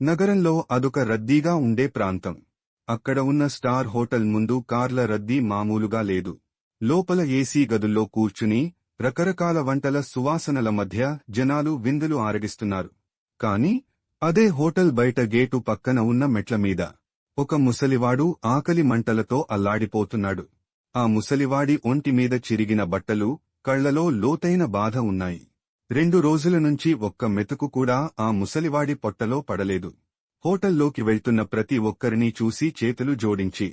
నగరంలో అదొక రద్దీగా ఉండే ప్రాంతం. అక్కడ ఉన్న స్టార్ హోటల్ ముందు కార్ల రద్దీ మామూలుగా లేదు. లోపల ఏసీ గదుల్లో కూర్చుని రకరకాల వంటల సువాసనల మధ్య జనాలు విందులు ఆరగిస్తున్నారు. కాని అదే హోటల్ బయట గేటు పక్కన ఉన్న మెట్ల మీద ఒక ముసలివాడు ఆకలి మంటలతో అల్లాడిపోతున్నాడు. ఆ ముసలివాడి ఒంటి మీద చిరిగిన బట్టలు కళ్ళలో లోతైన బాధ ఉన్నాయి. రెండు రోజుల నుంచి ఒక్క మెతుకు కూడా ఆ ముసలివాడి పొట్టలో పడలేదు. హోటల్లోకి వెళ్తున్న ప్రతి ఒక్కరినీ చూసి చేతులు జోడించి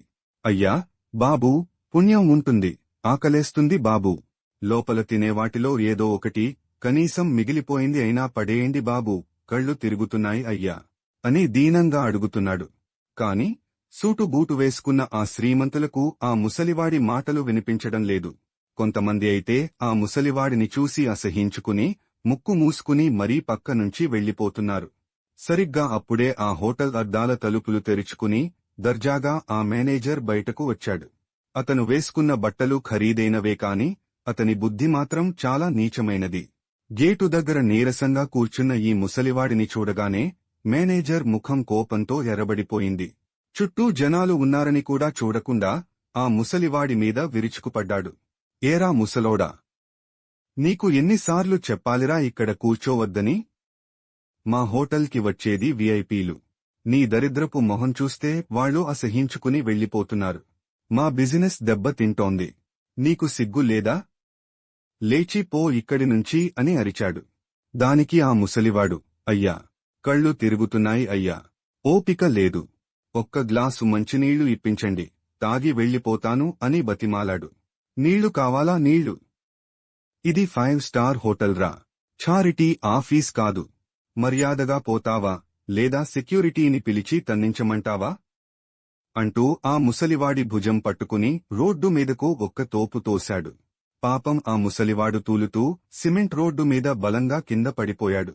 అయ్యా బాబూ పుణ్యం ఉంటుంది ఆకలేస్తుంది బాబూ. లోపల తినేవాటిలో ఏదో ఒకటి కనీసం మిగిలిపోయింది అయినా పడేయండి బాబూ కళ్ళు తిరుగుతున్నాయి అయ్యా అని దీనంగా అడుగుతున్నాడు. కాని సూటు బూటు వేసుకున్న ఆ శ్రీమంతులకు ఆ ముసలివాడి మాటలు వినిపించడం లేదు. కొంతమంది అయితే ఆ ముసలివాడిని చూసి అసహించుకుని ముక్కు మూసుకుని మరీ పక్క నుంచి వెళ్ళిపోతున్నారు సరిగ్గా అప్పుడే ఆ హోటల్ అద్దాల తలుపులు తెరుచుకుని దర్జాగా ఆ మేనేజర్ బయటకు వచ్చాడు. అతను వేసుకున్న బట్టలు ఖరీదైనవే కాని అతని బుద్ధి మాత్రం చాలా నీచమైనది. గేటు దగ్గర నీరసంగా కూర్చున్న ఈ ముసలివాడిని చూడగానే మేనేజర్ ముఖం కోపంతో ఎర్రబడిపోయింది. చుట్టూ జనాలు ఉన్నారని కూడా చూడకుండా ఆ ముసలివాడి మీద విరుచుకుపడ్డాడు. ఏరా ముసలోడా నీకు ఎన్నిసార్లు చెప్పాలిరా ఇక్కడ కూర్చోవద్దని? మా హోటల్కి వచ్చేది విఐపీలు. నీ దరిద్రపు మొహం చూస్తే వాళ్ళు అసహించుకుని వెళ్ళిపోతున్నారు మా బిజినెస్ దెబ్బతింటోంది నీకు సిగ్గు లేదా? లేచి పో ఇక్కడి నుంచి అని అరిచాడు. దానికి ఆ ముసలివాడు అయ్యా కళ్ళు తిరుగుతున్నాయి అయ్యా. ఓపిక లేదు. ఒక్క గ్లాసు మంచినీళ్ళు ఇప్పించండి. తాగి వెళ్ళిపోతాను అని బతిమాలాడు. నీళ్ళు కావాలా? నీళ్ళు. ఇది ఫైవ్ స్టార్ హోటల్ రా. చారిటీ ఆఫీస్ కాదు. మర్యాదగా పోతావా? లేదా సెక్యూరిటీని పిలిచి తన్నించమంటావా? అంటూ ఆ ముసలివాడి భుజం పట్టుకుని రోడ్డు మీదకు ఒక్క తోపు తోశాడు. పాపం ఆ ముసలివాడు తూలుతూ సిమెంట్ రోడ్డు మీద బలంగా కింద పడిపోయాడు.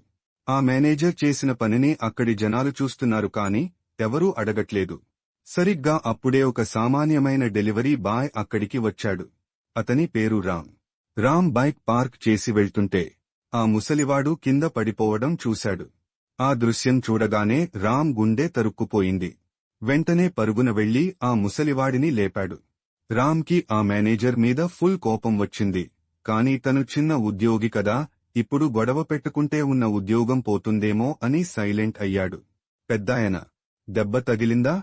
ఆ మేనేజర్ చేసిన పనిని అక్కడి జనాలు చూస్తున్నారు కాని ఎవరూ అడగట్లేదు. సరిగ్గా అప్పుడే ఒక సామాన్యమైన డెలివరీ బాయ్ అక్కడికి వచ్చాడు. అతని పేరు రామ్. రామ్ బైక్ పార్క్ చేసి వెళ్తుంటే ఆ ముసలివాడు కింద పడిపోవడం చూశాడు. ఆ దృశ్యం చూడగానే రామ్ గుండె తరుక్కుపోయింది. వెంటనే పరుగున వెళ్ళి ఆ ముసలివాడిని లేపాడు. రామ్కి ఆ మేనేజర్ మీద ఫుల్ కోపం వచ్చింది. కాని తను చిన్న ఉద్యోగి కదా ఇప్పుడు గొడవ పెట్టుకుంటే ఉన్న ఉద్యోగం పోతుందేమో అని సైలెంట్ అయ్యాడు. పెద్దాయన దెబ్బ తగిలిందా?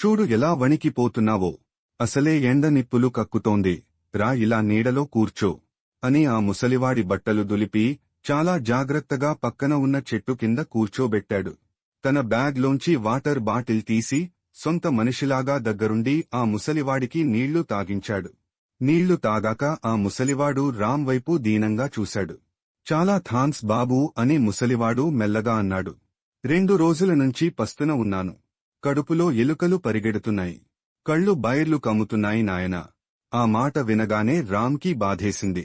చూడు ఎలా వణికిపోతున్నావో. అసలే ఎండ నిప్పులు కక్కుతోంది. రా ఇలా నీడలో కూర్చో. అని ఆ ముసలివాడి బట్టలు దులిపి చాలా జాగ్రత్తగా పక్కన ఉన్న చెట్టు కింద కూర్చోబెట్టాడు. తన బ్యాగ్లోంచి వాటర్ బాటిల్ తీసి సొంత మనిషిలాగా దగ్గరుండి ఆ ముసలివాడికి నీళ్ళు తాగించాడు. నీళ్ళు తాగాక ఆ ముసలివాడు రామ్ వైపు దీనంగా చూశాడు. చాలా థాంక్స్ బాబూ అని ముసలివాడు మెల్లగా అన్నాడు. రెండు రోజుల నుంచి పస్తున ఉన్నాను. కడుపులో ఎలుకలు పరిగెడుతున్నాయి. కళ్ళు బైర్లు కమ్ముతున్నాయి నాయనా. ఆ మాట వినగానే రామ్కి బాధేసింది.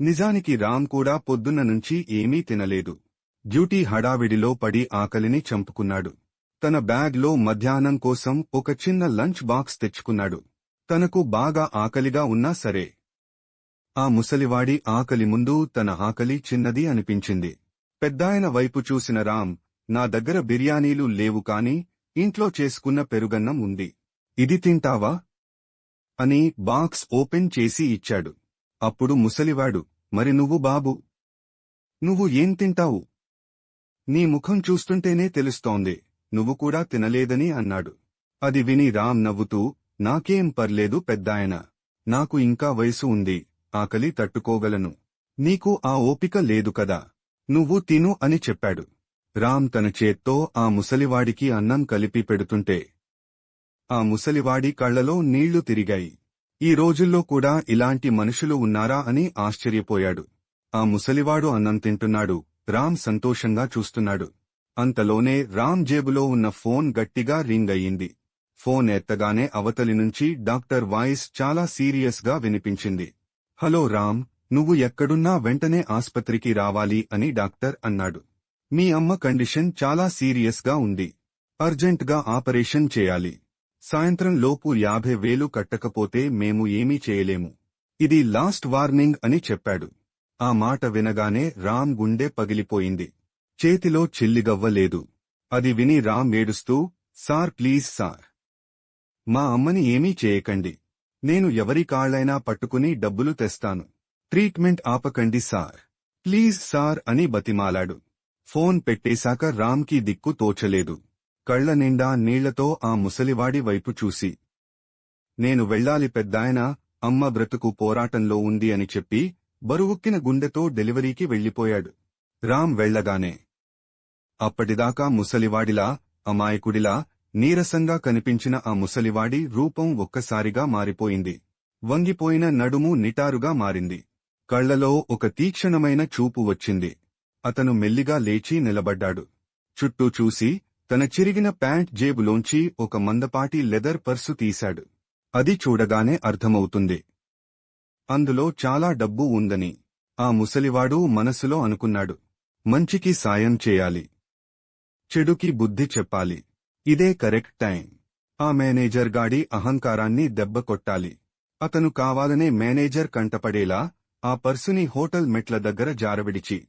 నిజానికి రామ్ కూడా పొద్దున్న నుంచి ఏమీ తినలేదు. డ్యూటీ హడావిడిలో పడి ఆకలిని చంపుకున్నాడు. తన బ్యాగ్లో మధ్యాహ్నం కోసం ఒక చిన్న లంచ్ బాక్స్ తెచ్చుకున్నాడు. తనకు బాగా ఆకలిగా ఉన్నా సరే. ఆ ముసలివాడి ఆకలి ముందు తన ఆకలి చిన్నది అనిపించింది. పెద్దాయన వైపు చూసిన రామ్ నా దగ్గర బిర్యానీలు లేవు కాని ఇంట్లో చేసుకున్న పెరుగన్నం ఉంది. ఇది తింటావా? అని బాక్స్ ఓపెన్ చేసి ఇచ్చాడు. అప్పుడు ముసలివాడు మరి నువ్వు బాబు? నువ్వు ఏం తింటావు? నీ ముఖం చూస్తుంటేనే తెలుస్తోంది. నువ్వు కూడా తినలేదని అన్నాడు. అది విని రామ్ నవ్వుతూ నాకేం పర్లేదు పెద్దాయన. నాకు ఇంకా వయసు ఉంది. ఆకలి తట్టుకోగలను. నీకు ఆ ఓపిక లేదు కదా. నువ్వు తిను అని చెప్పాడు. రామ్ తన చేత్తో ఆ ముసలివాడికి అన్నం కలిపి పెడుతుంటే ఆ ముసలివాడి కళ్ళలో నీళ్ళు తిరిగాయి. ఈ రోజుల్లో కూడా ఇలాంటి మనుషులు ఉన్నారా అని ఆశ్చర్యపోయాడు. ఆ ముసలివాడు అన్నం తింటున్నాడు. రామ్ సంతోషంగా చూస్తున్నాడు. అంతలోనే రామ్ జేబులో ఉన్న ఫోన్ గట్టిగా రింగ్ అయ్యింది. ఫోన్ ఎత్తగానే అవతలి నుంచి డాక్టర్ వాయిస్ చాలా సీరియస్గా వినిపించింది. హలో రామ్ నువ్వు ఎక్కడున్నా వెంటనే ఆస్పత్రికి రావాలి అని డాక్టర్ అన్నాడు. మీ అమ్మ కండిషన్ చాలా సీరియస్గా ఉంది. అర్జెంట్గా ఆపరేషన్ చేయాలి. సాయంత్రం లోపు యాభై వేలు కట్టకపోతే మేము ఏమీ చేయలేము. ఇది లాస్ట్ వార్నింగ్ అని చెప్పాడు. ఆ మాట వినగానే రామ్ గుండె పగిలిపోయింది. చేతిలో చిల్లిగవ్వలేదు అది విని రామ్ ఏడుస్తూ సార్ ప్లీజ్ సార్. మా అమ్మని ఏమీ చేయకండి. నేను ఎవరి కాళ్ళైనా పట్టుకుని డబ్బులు తెస్తాను. ట్రీట్మెంట్ ఆపకండి సార్. ప్లీజ్ సార్ అని బతిమాలాడు. ఫోన్ పెట్టేశాక రామ్కి దిక్కు తోచలేదు. కళ్ళ నిండా నీళ్ళతో ఆ ముసలివాడి వైపు చూసి నేను వెళ్ళాలి పెద్దాయన అమ్మ బ్రతుకు పోరాటంలో ఉంది అని చెప్పి బరువుక్కిన గుండెతో డెలివరీకి వెళ్ళిపోయాడు రామ్ వెళ్ళగానే అప్పటిదాకా ముసలివాడిలా అమాయకుడిలా నీరసంగా కనిపించిన ఆ ముసలివాడి రూపం ఒక్కసారిగా మారిపోయింది. వంగిపోయిన నడుము నిటారుగా మారింది. కళ్ళలో ఒక తీక్షణమైన చూపు వచ్చింది. అతను మెల్లిగా లేచి నిలబడ్డాడు. చుట్టూ చూసి తన చిరిగిన ప్యాంట్ జేబులోంచి ఒక మందపాటి లెదర్ పర్సు తీశాడు. అది చూడగానే అర్థమవుతుంది. అందులో చాలా డబ్బు ఉందని. ఆ ముసలివాడు మనసులో అనుకున్నాడు. మంచికి సాయం చేయాలి. చెడుకి బుద్ధి చెప్పాలి. ఇదే కరెక్ట్ టైం. ఆ మేనేజర్ గాడి అహంకారాన్ని దెబ్బ కొట్టాలి. అతను కావాలనే మేనేజర్ కంటపడేలా ఆ పర్సుని హోటల్ మెట్ల దగ్గర జారవిడిచి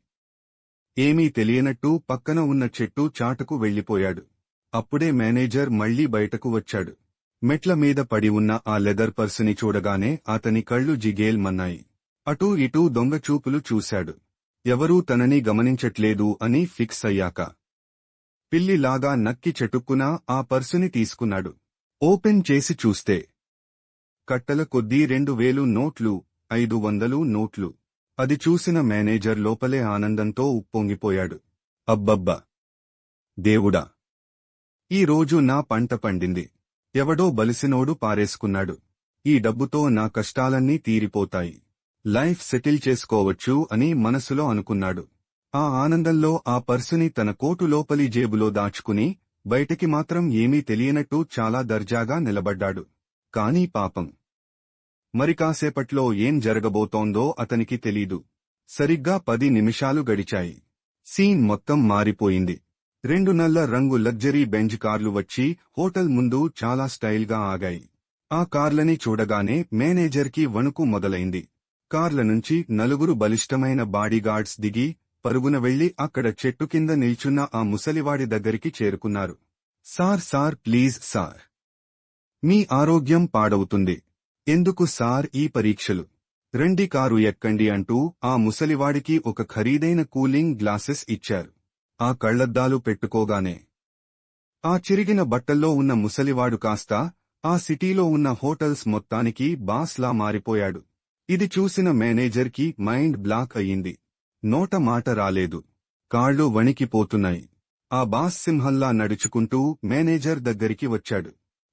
ఏమీ తెలియనట్టు పక్కన ఉన్న చెట్టు చాటుకు వెళ్ళిపోయాడు అప్పుడే మేనేజర్ మళ్ళీ బయటకు వచ్చాడు. మెట్ల మీద పడి ఉన్న ఆ లెదర్ పర్సుని చూడగానే అతని కళ్ళు జిగేల్మన్నాయి. అటూ ఇటూ దొంగచూపులు చూశాడు. ఎవరూ తనని గమనించట్లేదు అని ఫిక్స్ అయ్యాక పిల్లిలాగా నక్కి చెటుక్కున ఆ పర్సుని తీసుకున్నాడు. ఓపెన్ చేసి చూస్తే కట్టల కొద్దీ రెండు వేలు నోట్లు ఐదు వందలు నోట్లు. అది చూసిన మేనేజర్ లోపలే ఆనందంతో ఉప్పొంగిపోయాడు. అబ్బబ్బా! దేవుడా! ఈ రోజు నా పంట పండింది. ఎవడో బలిసినోడు పారేసుకున్నాడు. ఈ డబ్బుతో నా కష్టాలన్నీ తీరిపోతాయి. లైఫ్ సెటిల్ చేసుకోవచ్చు అని మనసులో అనుకున్నాడు. ఆ ఆనందంలో ఆ పర్సుని తన కోటు లోపలి జేబులో దాచుకుని బయటికి మాత్రం ఏమీ తెలియనట్టు చాలా దర్జాగా నిలబడ్డాడు. కానీ పాపం! మరి కాసేపట్లో ఏం జరగబోతోందో అతనికి తెలీదు. సరిగ్గా పది నిమిషాలు గడిచాయి. సీన్ మొత్తం మారిపోయింది. రెండు నల్ల రంగు లగ్జరీ బెంజ్ కార్లు వచ్చి హోటల్ ముందు చాలా స్టైల్గా ఆగాయి. ఆ కార్లని చూడగానే మేనేజర్కి వణుకు మొదలైంది. కార్ల నుంచి నలుగురు బలిష్టమైన బాడీగార్డ్స్ దిగి పరుగున వెళ్ళి అక్కడ చెట్టు కింద నిల్చున్న ఆ ముసలివాడి దగ్గరికి చేరుకున్నారు. Sir sir please sir. మీ ఆరోగ్యం పాడవుతుంది. ఎందుకు సార్ ఈ పరీక్షలు? రండి కారు ఎక్కండి అంటూ ఆ ముసలివాడికి ఒక ఖరీదైన కూలింగ్ గ్లాసెస్ ఇచ్చారు. ఆ కళ్ళద్దాలు పెట్టుకోగానే ఆ చిరిగిన బట్టల్లో ఉన్న ముసలివాడు కాస్త ఆ సిటీలో ఉన్న హోటల్స్ మొత్తానికి బాస్లా మారిపోయాడు. ఇది చూసిన మేనేజర్కి మైండ్ బ్లాక్ అయ్యింది నోట మాట రాలేదు. కాళ్ళు వణికిపోతున్నాయి. ఆ బాస్ సింహంలా నడుచుకుంటూ మేనేజర్ దగ్గరికి వచ్చాడు.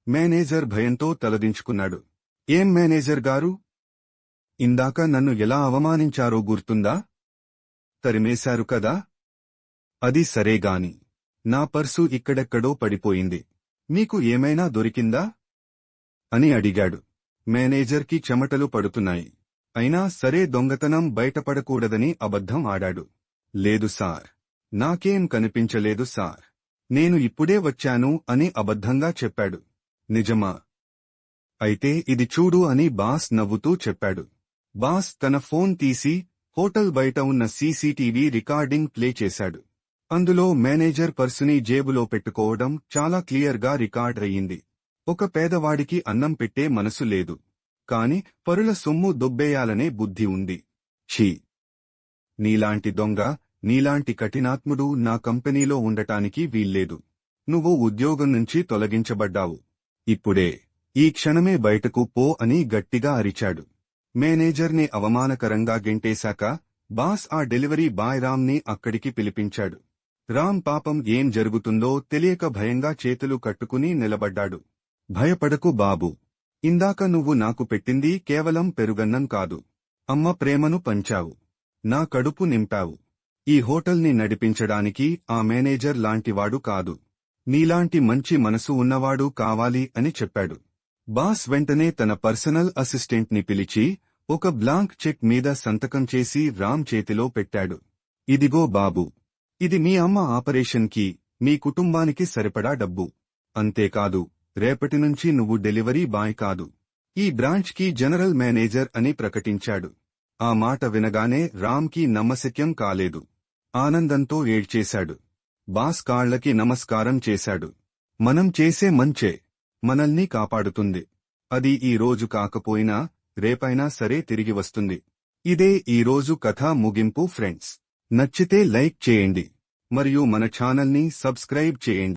మేనేజర్ భయంతో తలదించుకున్నాడు. ఏం మేనేజర్ గారు? ఇందాక నన్ను ఎలా అవమానించారో గుర్తుందా? తరిమేశారు కదా? అది సరేగాని నా పర్సు ఇక్కడెక్కడో పడిపోయింది. మీకు ఏమైనా దొరికిందా? అని అడిగాడు. మేనేజర్కి చెమటలు పడుతున్నాయి. అయినా సరే దొంగతనం బయటపడకూడదని అబద్ధం ఆడాడు. లేదు సార్. నాకేం కనిపించలేదు సార్. నేను ఇప్పుడే వచ్చాను అని అబద్ధంగా చెప్పాడు. నిజమా? అయితే ఇది చూడు అని బాస్ నవ్వుతూ చెప్పాడు. బాస్ తన ఫోన్ తీసి హోటల్ బయట ఉన్న సీసీటీవీ రికార్డింగ్ ప్లే చేశాడు. అందులో మేనేజర్ పర్సుని జేబులో పెట్టుకోవడం చాలా క్లియర్గా రికార్డ్ అయ్యింది. ఒక పేదవాడికి అన్నం పెట్టే మనసు లేదు. కాని పరుల సొమ్ము దొబ్బేయాలనే బుద్ధి ఉంది. ఛీ! నీలాంటి దొంగ నీలాంటి కఠినాత్ముడు నా కంపెనీలో ఉండటానికి వీల్లేదు. నువ్వు ఉద్యోగం నుంచి తొలగించబడ్డావు. ఇప్పుడే ఈ క్షణమే బయటకు పో అని గట్టిగా అరిచాడు. మేనేజర్ని అవమానకరంగా గెంటేశాక బాస్ ఆ డెలివరీ బాయ్ రామ్ని అక్కడికి పిలిపించాడు. రామ్ పాపం ఏం జరుగుతుందో తెలియక భయంగా చేతులు కట్టుకుని నిలబడ్డాడు. భయపడకు బాబు. ఇందాక నువ్వు నాకు పెట్టింది కేవలం పెరుగన్నం కాదు. అమ్మ ప్రేమను పంచావు. నా కడుపు నింపావు. ఈ హోటల్ని నడిపించడానికి ఆ మేనేజర్ లాంటివాడు కాదు. నీలాంటి మంచి మనసు ఉన్నవాడు కావాలి అని చెప్పాడు. బాస్ వెంటనే తన పర్సనల్ అసిస్టెంట్ని పిలిచి ఒక బ్లాంక్ చెక్ మీద సంతకం చేసి రామ్ చేతిలో పెట్టాడు. ఇదిగో బాబు ఇది మీ అమ్మ ఆపరేషన్కి మీ కుటుంబానికి సరిపడా డబ్బు. అంతేకాదు రేపటి నుంచి నువ్వు డెలివరీ బాయ్ కాదు. ఈ బ్రాంచ్కి జనరల్ మేనేజర్ అని ప్రకటించాడు. ఆ మాట వినగానే రామ్కి నమ్మశక్యం కాలేదు. ఆనందంతో ఏడ్చేశాడు. బాస్ కాళ్ళకి నమస్కారం చేశాడు. మనం చేసే మంచే మనల్ని కాపాడుతుంది. అది ఈ రోజు కాకపోయినా రేపైనా సరే తిరిగి వస్తుంది. ఇదే ఈ రోజు కథ ముగింపు ఫ్రెండ్స్. నచ్చితే లైక్ చేయండి. మరియు మన ఛానల్ని సబ్స్క్రైబ్ చేయండి.